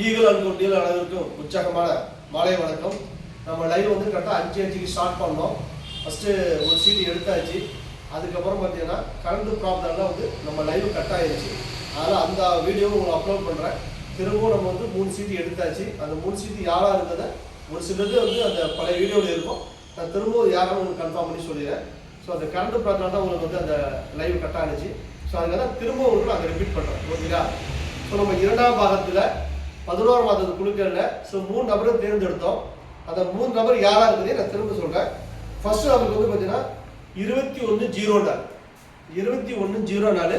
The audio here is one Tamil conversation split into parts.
ஈகல் குட்டியில் அனைவருக்கும் உற்சாகமான மாலை வணக்கம். நம்ம லைவ் வந்து கரெக்டாக அஞ்சு அஞ்சுக்கு ஸ்டார்ட் பண்ணோம். ஃபஸ்ட்டு ஒரு சீட்டு எடுத்தாச்சு. அதுக்கப்புறம் பார்த்தீங்கன்னா கரண்ட் ப்ராப்ளம்லாம் வந்து நம்ம லைவ் கட் ஆயிருச்சு. அதனால் அந்த வீடியோவும் உங்களை அப்லோட் பண்ணுறேன் திரும்பவும் நம்ம வந்து மூணு சீட்டு எடுத்தாச்சு. அந்த மூணு சீட்டு யாராக இருந்ததை ஒரு சிலது வந்து அந்த பழைய வீடியோவில் இருக்கும். நான் திரும்பவும் யாரும் உங்களுக்கு கன்ஃபார்ம் பண்ணி சொல்லிடுறேன். ஸோ அந்த கரண்ட் ப்ராப்ளம் தான் உங்களுக்கு வந்து அந்த லைவ் கட் ஆனிச்சு. ஸோ அதுக்காக திரும்ப உங்களுக்கு நான் ரிப்பீட் பண்ணுறேன் ஓகேங்களா? ஸோ நம்ம இரண்டாம் பாகத்தில் பதினோரு மாதத்து குழுக்களில் ஸோ மூணு நபரும் தேர்ந்தெடுத்தோம். அந்த மூணு நபர் யாராக இருக்குதே நான் திரும்ப சொல்கிறேன் ஃபர்ஸ்ட் நபருக்கு வந்து பார்த்தீங்கன்னா இருபத்தி ஒன்று ஜீரோ நாள் இருபத்தி ஒன்று ஜீரோ நாள்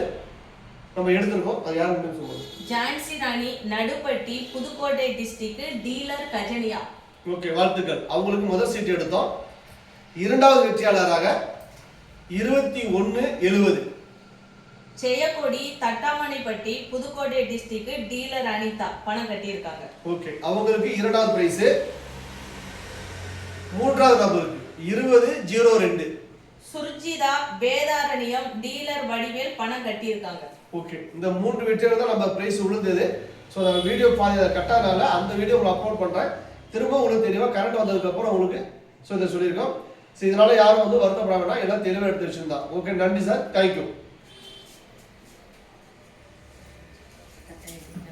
நம்ம எடுத்திருக்கோம். அது யாருன்னு சொல்லுவோம் Jhansi Rani Naduppatti Pudukkottai district dealer Gajaniya okay வாழ்த்துக்கள். அவங்களுக்கு முதல் சீட் எடுத்தோம். இரண்டாவது வெற்றியாளராக இருபத்தி ஒன்று எழுபது. ஜெயக்கொடி தட்டாமணிப்பட்டி புதுக்கோட்டை டிஸ்ட்ரிக்ட் டீலர் அனிதா பணம் கட்டியிருக்காங்க. ஓகே அவங்களுக்கு இரண்டாவது பிரைஸ் மூன்றாவது நபருக்கு இருபது ஜீரோ ரெண்டு. சுர்ஜிதா வேதாரண்யம் டீலர் வடிவேல் பணம் கட்டியிருக்காங்க. ஓகே இந்த மூன்று வெற்றியாளர் தான் நம்ம பிரைஸ் விழுந்தது. ஸோ நம்ம வீடியோ பாதி கட்டானால அந்த வீடியோ உங்களுக்கு அப்லோட் பண்ணுறேன் திரும்ப உங்களுக்கு தெளிவாக கரண்ட் வந்ததுக்கப்புறம் உங்களுக்கு ஸோ இதை சொல்லியிருக்கோம். ஸோ இதனால யாரும் வந்து வருத்தப்பட வேண்டாம். எல்லாம் தெளிவாக எடுத்து வச்சிருந்தா. ஓகே நன்றி சார் தேங்க்யூ Amen.